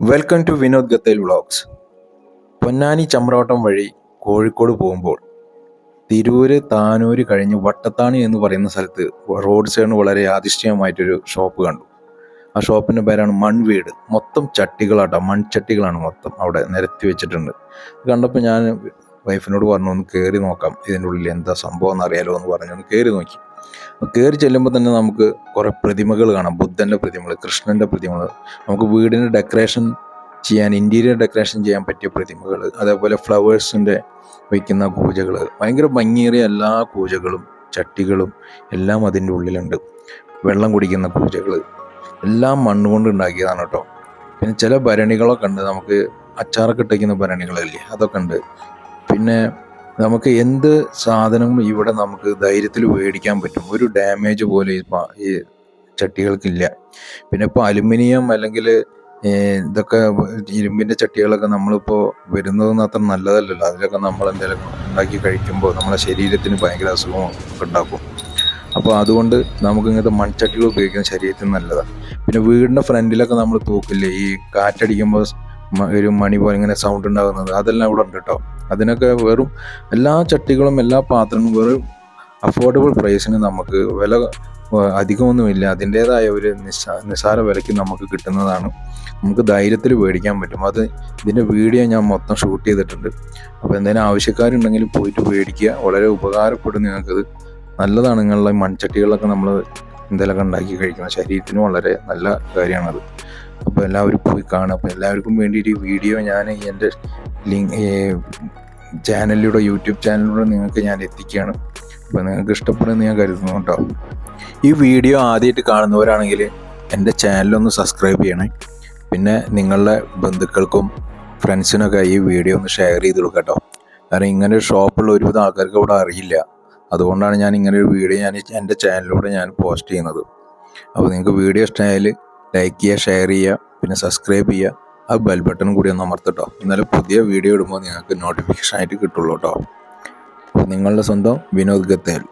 Welcome to Vinod Gathel vlogs Ponnani Chamravattam വഴി കോഴിക്കോട് പോകുമ്പോൾ തിരൂര് താനൂര് കഴിഞ്ഞ് വട്ടത്താണി എന്ന് പറയുന്ന സ്ഥലത്ത് റോഡ് സൈഡിന് വളരെ ആതിഷ്ഠീയമായിട്ടൊരു ഷോപ്പ് കണ്ടു. ആ ഷോപ്പിന്റെ പേരാണ് മൺവീട്. മൊത്തം ചട്ടികളാട്ടോ. മൺചട്ടികളാണ് മൊത്തം അവിടെ നിരത്തി വെച്ചിട്ടുണ്ട്. കണ്ടപ്പോൾ ഞാൻ വൈഫിനോട് പറഞ്ഞു ഒന്ന് കയറി നോക്കാം. ഇതിന്റെ ഉള്ളിൽ എന്താ സംഭവം എന്നറിയാലോ എന്ന് പറഞ്ഞു. ഒന്ന് കയറി നോക്കി. കയറി ചെല്ലുമ്പോൾ തന്നെ നമുക്ക് കുറേ പ്രതിമകൾ കാണാം. ബുദ്ധന്റെ പ്രതിമകൾ കൃഷ്ണന്റെ പ്രതിമകൾ. നമുക്ക് വീടിന്റെ ഡെക്കറേഷൻ ചെയ്യാൻ ഇന്റീരിയർ ഡെക്കറേഷൻ ചെയ്യാൻ പറ്റിയ പ്രതിമകൾ അതേപോലെ ഫ്ലവേഴ്സിന്റെ വയ്ക്കുന്ന പൂജകൾ ഭയങ്കര ഭംഗിയേറിയ എല്ലാ പൂജകളും ചട്ടികളും എല്ലാം അതിന്റെ ഉള്ളിലുണ്ട്. വെള്ളം കുടിക്കുന്ന പൂജകൾ എല്ലാം മണ്ണുകൊണ്ട് ഉണ്ടാക്കിയതാണ് കേട്ടോ പിന്നെ ചില ഭരണികളൊക്കെ ഉണ്ട്. നമുക്ക് അച്ചാറൊക്കെ ഇട്ടയ്ക്കുന്ന ഭരണികളില്ലേ? അതൊക്കെ ഉണ്ട്. പിന്നെ നമുക്ക് എന്ത് സാധനവും ഇവിടെ നമുക്ക് ധൈര്യത്തിൽ മേടിക്കാൻ പറ്റും. ഒരു ഡാമേജ് പോലെ ഈ ചട്ടികൾക്കില്ല. പിന്നെ ഇപ്പോൾ അലുമിനിയം അല്ലെങ്കിൽ ഇതൊക്കെ ഇരുമ്പിന്റെ ചട്ടികളൊക്കെ നമ്മളിപ്പോൾ വരുന്നതൊന്നും അത്ര നല്ലതല്ലല്ലോ. അതിലൊക്കെ നമ്മൾ എന്തെങ്കിലും ഉണ്ടാക്കി കഴിക്കുമ്പോൾ നമ്മളെ ശരീരത്തിന് ഭയങ്കര അസുഖം ഉണ്ടാക്കും. അപ്പോൾ അതുകൊണ്ട് നമുക്ക് ഇങ്ങനത്തെ മൺചട്ടികൾ ഉപയോഗിക്കുന്നത് ശരീരത്തിന് നല്ലതാണ് പിന്നെ വീടിന്റെ ഫ്രണ്ടിലൊക്കെ നമ്മൾ തൂക്കില്ലേ? ഈ കാറ്റടിക്കുമ്പോൾ ഒരു മണി പോലെ ഇങ്ങനെ സൗണ്ട് ഉണ്ടാകുന്നത്. അതെല്ലാം ഇവിടെ ഉണ്ട് കേട്ടോ അതിനൊക്കെ വെറും എല്ലാ ചട്ടികളും എല്ലാ പാത്രങ്ങളും വെറും അഫോർഡബിൾ പ്രൈസിന് നമുക്ക് വില അധികമൊന്നുമില്ല. അതിന്റേതായ ഒരു നിസ്സാ നിസ്സാര വിലയ്ക്ക് നമുക്ക് കിട്ടുന്നതാണ്. നമുക്ക് ധൈര്യത്തിൽ മേടിക്കാൻ പറ്റും. അത് ഇതിന്റെ വീഡിയോ ഞാൻ മൊത്തം ഷൂട്ട് ചെയ്തിട്ടുണ്ട്. അപ്പോൾ എന്തെങ്കിലും ആവശ്യക്കാരുണ്ടെങ്കിൽ പോയിട്ട് മേടിക്കുക. വളരെ ഉപകാരപ്പെടും നിങ്ങൾക്കത്. നല്ലതാണ് നിങ്ങളുടെ മൺചട്ടികളൊക്കെ നമ്മൾ എന്തെങ്കിലുമൊക്കെ ഉണ്ടാക്കി കഴിക്കുന്നത് ശരീരത്തിന് വളരെ നല്ല കാര്യമാണത്. അപ്പോൾ എല്ലാവരും പോയി കാണുക. അപ്പോൾ എല്ലാവർക്കും വേണ്ടിയിട്ട് ഈ വീഡിയോ ഞാൻ എന്റെ ലിങ്ക് ചാനലിലൂടെ യൂട്യൂബ് ചാനലിലൂടെ നിങ്ങൾക്ക് ഞാൻ എത്തിക്കുകയാണ്. അപ്പോൾ നിങ്ങൾക്ക് ഇഷ്ടപ്പെടുമെന്ന് ഞാൻ കരുതുന്നു കേട്ടോ. ഈ വീഡിയോ ആദ്യമായിട്ട് കാണുന്നവരാണെങ്കിൽ എന്റെ ചാനലൊന്ന് സബ്സ്ക്രൈബ് ചെയ്യണേ. പിന്നെ നിങ്ങളുടെ ബന്ധുക്കൾക്കും ഫ്രണ്ട്സിനൊക്കെ ഈ വീഡിയോ ഒന്ന് ഷെയർ ചെയ്ത് കൊടുക്കുക കേട്ടോ. കാരണം ഇങ്ങനെ ഒരു ഷോപ്പുള്ള ഒരുവിധം ആൾക്കാർക്ക് ഇവിടെ അറിയില്ല. അതുകൊണ്ടാണ് ഞാൻ ഇങ്ങനെ ഒരു വീഡിയോ ഞാൻ എന്റെ ചാനലിലൂടെ ഞാൻ പോസ്റ്റ് ചെയ്യുന്നത്. അപ്പോൾ നിങ്ങൾക്ക് വീഡിയോ ഇഷ്ടമായാൽ ലൈക്ക് ചെയ്യുക ഷെയർ ചെയ്യുക പിന്നെ സബ്സ്ക്രൈബ് ചെയ്യുക. ആ ബെൽ ബട്ടൺ കൂടി ഒന്ന് അമർത്തട്ടോ. എന്നാലും പുതിയ വീഡിയോ ഇടുമ്പോൾ നിങ്ങൾക്ക് നോട്ടിഫിക്കേഷൻ ആയിട്ട് കിട്ടുള്ളൂ കേട്ടോ നിങ്ങളുടെ സ്വന്തം വിനോദ് ഗത്തേൽ.